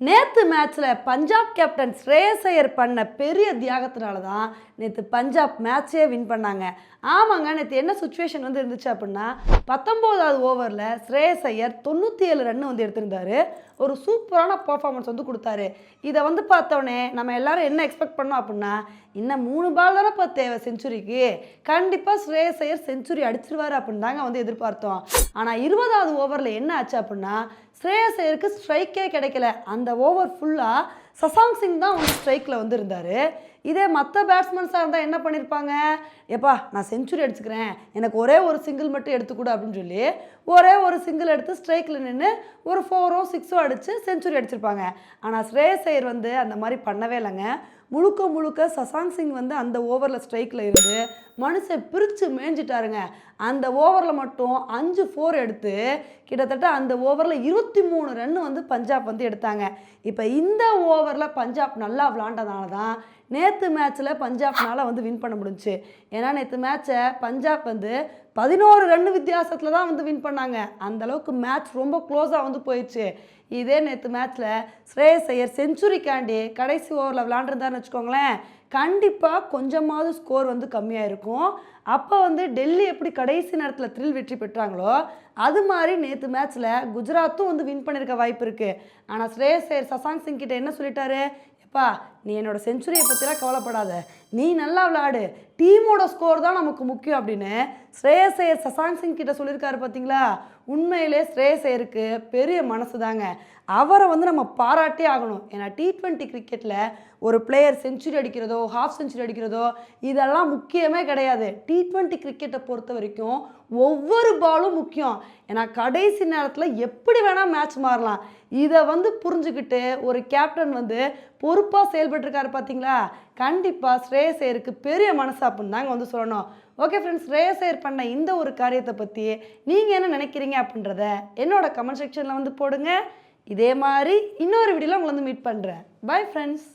நேற்று மேட்ச்சில் பஞ்சாப் கேப்டன் ஸ்ரேயஸ் ஐயர் பண்ண பெரிய தியாகத்தினால தான் நேற்று பஞ்சாப் மேட்சே வின் பண்ணாங்க. ஆமாங்க நேற்று என்ன சுச்சுவேஷன் வந்து இருந்துச்சு அப்படின்னா பத்தொம்போதாவது ஓவரில் ஸ்ரேயஸ் ஐயர் தொண்ணூற்றி ஏழு ரன் வந்து எடுத்திருந்தாரு. ஒரு சூப்பரான பர்ஃபார்மன்ஸ் வந்து கொடுத்தாரு. இதை வந்து பார்த்தோன்னே நம்ம எல்லாரும் என்ன எக்ஸ்பெக்ட் பண்ணோம் அப்படின்னா இன்னும் மூணு பால் தானேப்பா தேவை செஞ்சுரிக்கு கண்டிப்பாக ஸ்ரேயஸ் ஐயர் செஞ்சுரி அடிச்சிருவார் அப்படின்னு தாங்க வந்து எதிர்பார்த்தோம். ஆனால் இருபதாவது ஓவரில் என்ன ஆச்சு அப்படின்னா ஸ்ரேயஸ் ஐயருக்கு ஸ்ட்ரைக்கே கிடைக்கல. அந்த ஓவர் ஃபுல்லாக சசாங் சிங் தான் வந்து ஸ்ட்ரைக்கில் வந்து இருந்தார். இதே மற்ற பேட்ஸ்மேன்ஸாக இருந்தால் என்ன பண்ணியிருப்பாங்க ஏப்பா நான் செஞ்சுரி அடிச்சுக்கிறேன். எனக்கு ஒரே ஒரு சிங்கிள் மட்டும் எடுத்துக்கூட அப்படின்னு சொல்லி ஒரே ஒரு சிங்கிள் எடுத்து ஸ்ட்ரைக்கில் நின்று ஒரு ஃபோரோ சிக்ஸோ அடித்து செஞ்சுரி அடிச்சிருப்பாங்க. ஆனால் ஸ்ரேயஸ் ஐயர் வந்து அந்த மாதிரி பண்ணவே இல்லைங்க. முழுக்க முழுக்க சசாங் சிங் வந்து அந்த ஓவரில் ஸ்ட்ரைக்கில் இருந்து மனுஷன் பிரித்து மேய்ஞ்சிட்டாருங்க. அந்த ஓவரில் மட்டும் அஞ்சு ஃபோர் எடுத்து கிட்டத்தட்ட அந்த ஓவரில் இருபத்தி மூணு ரன் வந்து பஞ்சாப் வந்து எடுத்தாங்க. இப்போ இந்த ஓவர் ஓவரில் பஞ்சாப் நல்லா விளாண்டதுனால தான் நேற்று மேட்ச்சில் பஞ்சாப்னால் வந்து வின் பண்ண முடிஞ்சுச்சு. ஏன்னா நேற்று மேட்ச்சை பஞ்சாப் வந்து பதினோரு ரன் வித்தியாசத்தில் தான் வந்து வின் பண்ணாங்க. அந்த அளவுக்கு மேட்ச் ரொம்ப க்ளோஸாக வந்து போயிடுச்சு. இதே நேற்று மேட்ச்சில் ஸ்ரேயஸ் ஐயர் செஞ்சுரிக்காண்டி கடைசி ஓவரில் விளாண்டுருந்தாருன்னு வச்சுக்கோங்களேன் கண்டிப்பாக கொஞ்சமாவது ஸ்கோர் வந்து கம்மியாக இருக்கும் அப்போ வந்து டெல்லி எப்படி கடைசி நேரத்தில் த்ரில் வெற்றி பெற்றாங்களோ அது மாதிரி நேற்று மேட்ச்சில் குஜராத்தும் வந்து வின் பண்ணியிருக்க வாய்ப்பு இருக்குது ஆனால் ஸ்ரேயஸ் ஐயர் சசாங் சிங் கிட்ட என்ன சொல்லிட்டாரு? அப்பா நீ என்னோட செஞ்சுரியை பற்றிலாம் கவலைப்படாத. நீ நல்லா விளாடு டீமோட ஸ்கோர் தான் நமக்கு முக்கியம் அப்படின்னு ஸ்ரேயஸ் ஐயர் சசாங் சிங் கிட்ட சொல்லியிருக்காரு பார்த்தீங்களா உண்மையிலே ஸ்ரேயஸ் ஐயருக்கு பெரிய மனசு தாங்க. அவரை வந்து நம்ம பாராட்டே ஆகணும். ஏன்னா டி ட்வெண்ட்டி கிரிக்கெட்டில் ஒரு பிளேயர் செஞ்சுரி அடிக்கிறதோ ஹாஃப் செஞ்சுரி அடிக்கிறதோ இதெல்லாம் முக்கியமே கிடையாது. டி ட்வெண்ட்டி கிரிக்கெட்டை பொறுத்த வரைக்கும் ஒவ்வொரு பாலும் முக்கியம். ஏன்னா கடைசி நேரத்தில் எப்படி வேணால் மேட்ச் மாறலாம். இதை வந்து புரிஞ்சுக்கிட்டு ஒரு கேப்டன் வந்து பொறுப்பாக செயல்பட்டுருக்காரு பார்த்தீங்களா கண்டிப்பாக ஸ்ரேயஸ் ரேசேருக்கு பெரிய மனசாப்புன்னு அப்படின்னு தாங்க வந்து சொல்லணும். ஓகே ஃப்ரெண்ட்ஸ் ரேசேர் பண்ண இந்த ஒரு காரியத்தை பற்றி நீங்கள் என்ன நினைக்கிறீங்க அப்படின்றத என்னோட கமெண்ட் செக்ஷனில் வந்து போடுங்க. இதே மாதிரி இன்னொரு வீடியோவில் உங்களை வந்து மீட் பண்ணுறேன் பை ஃப்ரெண்ட்ஸ்